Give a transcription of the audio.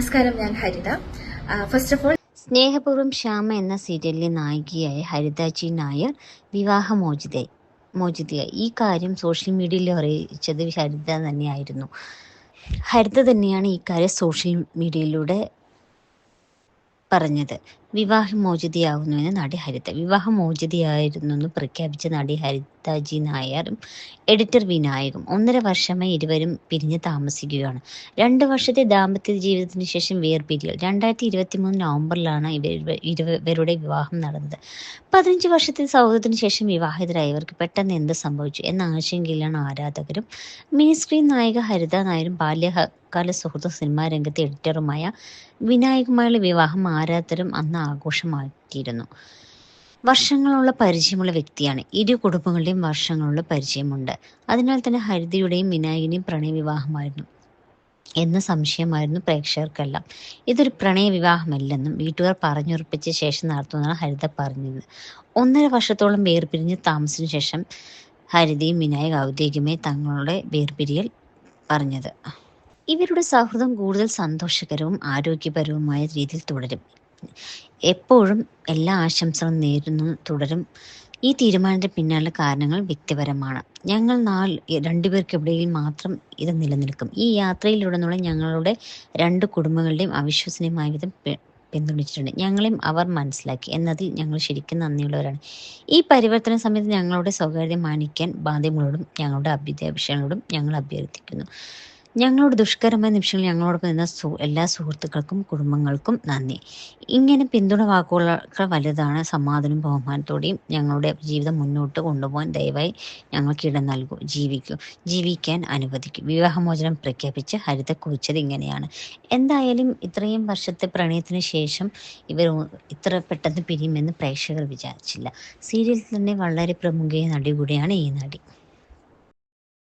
നമസ്കാരം ഞാൻ ഹരിത. First of all സ്നേഹപൂർവം ശ്യാമ എന്ന സീരിയലിലെ നായികയായ ഹരിതാജി നായർ വിവാഹമോചിതയായി മോചിതയായി. ഈ കാര്യം സോഷ്യൽ മീഡിയയിൽ അറിയിച്ചത് ഹരിത തന്നെയായിരുന്നു. ഹരിത തന്നെയാണ് ഈ കാര്യം സോഷ്യൽ മീഡിയയിലൂടെ പറഞ്ഞത്. വിവാഹമോചിതയാകുന്നുവെന്ന് നടി ഹരിത വിവാഹമോചിതയായിരുന്നു എന്ന് പ്രഖ്യാപിച്ച നടി ഹരിതജി നായരും എഡിറ്റർ വിനായകും ഒന്നര വർഷമായി ഇരുവരും പിരിഞ്ഞ് താമസിക്കുകയാണ്. രണ്ട് വർഷത്തെ ദാമ്പത്യ ജീവിതത്തിന് ശേഷം വേർപിരിയൽ. രണ്ടായിരത്തി ഇരുപത്തി മൂന്ന് നവംബറിലാണ് ഇവർ ഇവരുടെ വിവാഹം നടന്നത്. പതിനഞ്ച് വർഷത്തെ സൗഹൃദത്തിന് ശേഷം വിവാഹിതരായവർക്ക് പെട്ടെന്ന് എന്ത് സംഭവിച്ചു എന്ന ആശങ്കയിലാണ് ആരാധകരും. മിനി സ്ക്രീൻ നായിക ഹരിത നായരും ബാല്യകാല സുഹൃത്തും സിനിമാ രംഗത്തെ എഡിറ്ററുമായ വിനായകുമായുള്ള വിവാഹം ആരാധകരും അന്ന് ആഘോഷമാക്കിയിരുന്നു. വർഷങ്ങളുള്ള പരിചയമുള്ള വ്യക്തിയാണ്. ഇരു കുടുംബങ്ങളുടെയും വർഷങ്ങളുള്ള പരിചയമുണ്ട്. അതിനാൽ തന്നെ ഹരിതയുടെയും വിനായകനെയും പ്രണയവിവാഹമായിരുന്നു എന്ന സംശയമായിരുന്നു പ്രേക്ഷകർക്കെല്ലാം. ഇതൊരു പ്രണയവിവാഹമല്ലെന്നും വീട്ടുകാർ പറഞ്ഞുറപ്പിച്ച ശേഷം നടത്തുമെന്നാണ് ഹരിത പറഞ്ഞത് ഒന്നര വർഷത്തോളം വേർപിരിഞ്ഞ് താമസത്തിന് ശേഷം ഹരിതയും വിനായക ഔദ്യോഗികമായി തങ്ങളുടെ വേർപിരിയൽ പറഞ്ഞത്. ഇവരുടെ സൗഹൃദം കൂടുതൽ സന്തോഷകരവും ആരോഗ്യപരവുമായ രീതിയിൽ തുടരും. എപ്പോഴും എല്ലാ ആശംസകളും നേരുന്നു തുടരും. ഈ തീരുമാനത്തിന് പിന്നാലെ കാരണങ്ങൾ വ്യക്തിപരമാണ്. ഞങ്ങൾ നാല് രണ്ടുപേർക്കിടയിൽ മാത്രം ഇത് നിലനിൽക്കും. ഈ യാത്രയിലുടനുള്ള ഞങ്ങളുടെ രണ്ട് കുടുംബങ്ങളുടെയും അവിശ്വസനീയമായ വിധം പിന്തുണച്ചിട്ടുണ്ട്. ഞങ്ങളെയും അവർ മനസ്സിലാക്കി. എന്നതിൽ ഞങ്ങൾ ശരിക്കും നന്ദിയുള്ളവരാണ്. ഈ പരിവർത്തന സമയത്ത് ഞങ്ങളുടെ സ്വകാര്യത മാനിക്കാൻ ബാധ്യങ്ങളോടും ഞങ്ങളുടെ അഭ്യുദയക്ഷങ്ങളോടും ഞങ്ങൾ അഭ്യർത്ഥിക്കുന്നു. ഞങ്ങളുടെ ദുഷ്കരമായ നിമിഷങ്ങളിൽ ഞങ്ങളോടൊപ്പം നിന്ന സു എല്ലാ സുഹൃത്തുക്കൾക്കും കുടുംബങ്ങൾക്കും നന്ദി. ഇങ്ങനെ പിന്തുണ വാക്കുകളൊക്കെ വലുതാണ് സമാധാനവും ബഹുമാനത്തോടെയും ഞങ്ങളുടെ ജീവിതം മുന്നോട്ട് കൊണ്ടുപോകാൻ ദയവായി ഞങ്ങൾക്ക് ഇടം നൽകൂ. ജീവിക്കൂ. ജീവിക്കാൻ അനുവദിക്കൂ. വിവാഹമോചനം പ്രഖ്യാപിച്ച് ഹരിത കുറിച്ചത് ഇങ്ങനെയാണ്. എന്തായാലും ഇത്രയും വർഷത്തെ പ്രണയത്തിന് ശേഷം ഇവർ ഇത്ര പെട്ടെന്ന് പിരിയുമെന്ന് പ്രേക്ഷകർ വിചാരിച്ചില്ല. സീരിയലിൽ തന്നെ വളരെ പ്രമുഖ നടി കൂടിയാണ് ഈ നടി.